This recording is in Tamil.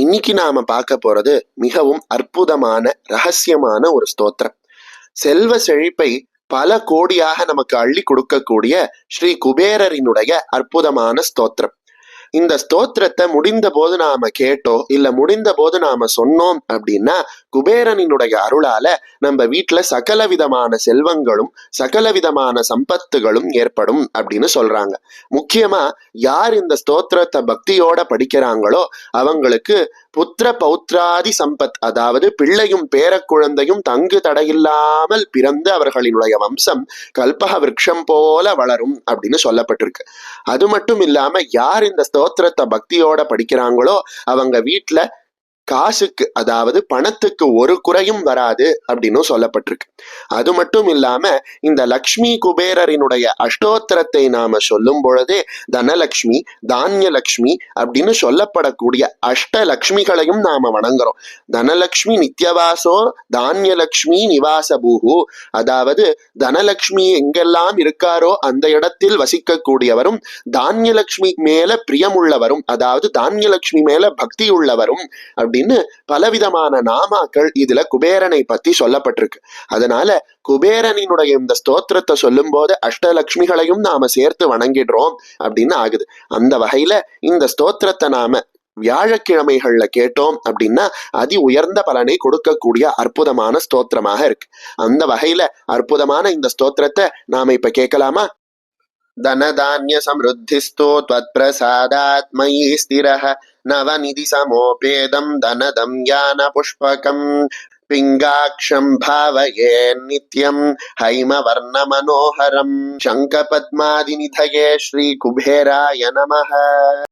இன்னைக்கு நாம பார்க்க போறது மிகவும் அற்புதமான ரகசியமான ஒரு ஸ்தோத்திரம். செல்வ செழிப்பை பல கோடியாக நமக்கு அள்ளி கொடுக்கக்கூடிய ஸ்ரீ குபேரரினுடைய அற்புதமான ஸ்தோத்திரம். இந்த ஸ்தோத்திரத்தை முடிந்த போது நாம கேட்டோ இல்ல முடிந்த போது நாம சொன்னோம் அப்படின்னா குபேரனினுடைய அருளால நம்ம வீட்டுல சகல விதமான செல்வங்களும் சகல விதமான சம்பத்துகளும் ஏற்படும் அப்படின்னு சொல்றாங்க. முக்கியமா யார் இந்த ஸ்தோத்திரத்தை பக்தியோட படிக்கிறாங்களோ அவங்களுக்கு புத்திர பௌத்ராதி சம்பத் அதாவது பிள்ளையும் பேரக்குழந்தையும் தங்கு தடையில்லாமல் பிறந்து அவர்களினுடைய வம்சம் கல்பக விரக்ஷம் போல வளரும் அப்படின்னு சொல்லப்பட்டிருக்கு. அது மட்டும் இல்லாம யார் இந்த ஸ்தோத்திரத்தை பக்தியோட படிக்கிறாங்களோ அவங்க வீட்டுல காசுக்கு அதாவது பணத்துக்கு ஒரு குறையும் வராது அப்படின்னு சொல்லப்பட்டிருக்கு. அது மட்டும் இல்லாம இந்த லக்ஷ்மி குபேரரினுடைய அஷ்டோத்திரத்தை நாம சொல்லும் பொழுதே தனலக்ஷ்மி தானியலக்ஷ்மி அப்படின்னு சொல்லப்படக்கூடிய அஷ்ட லக்ஷ்மிகளையும் நாம வணங்குறோம். தனலக்ஷ்மி நித்யவாசோ தானியலக்ஷ்மி நிவாச பூஹு அதாவது தனலக்ஷ்மி எங்கெல்லாம் இருக்காரோ அந்த இடத்தில் வசிக்கக்கூடியவரும் தானியலக்ஷ்மி மேல பிரியமுள்ளவரும் அதாவது தானியலக்ஷ்மி மேல பக்தி உள்ளவரும் அப்படின்னு பலவிதமான நாமாக்கள் இதுல குபேரனை பத்தி சொல்லப்பட்டிருக்கு. அதனால குபேரனினுடைய இந்த ஸ்தோத்திரத்தை சொல்லும் போது அஷ்டலக்ஷ்மிகளையும் நாம சேர்த்து வணங்கிடுறோம் அப்படின்னு ஆகுது. அந்த வகையில இந்த ஸ்தோத்திரத்தை நாம வியாழக்கிழமைகள்ல கேட்டோம் அப்படின்னா அதி உயர்ந்த பலனை கொடுக்கக்கூடிய அற்புதமான ஸ்தோத்திரமாக இருக்கு. அந்த வகையில அற்புதமான இந்த ஸ்தோத்திரத்தை நாம இப்ப கேட்கலாமா? धनधान्यसमृद्धिस्तु त्वत्प्रसादात्मैः स्थिरः नवनिधि समोपेदम् दनदं ज्ञानपुष्पकम् पिङ्गाक्षम् भावये नित्यम् हैमवर्णमनोहरम् शङ्खपद्मादिनिधये श्रीकुबेराय नमः।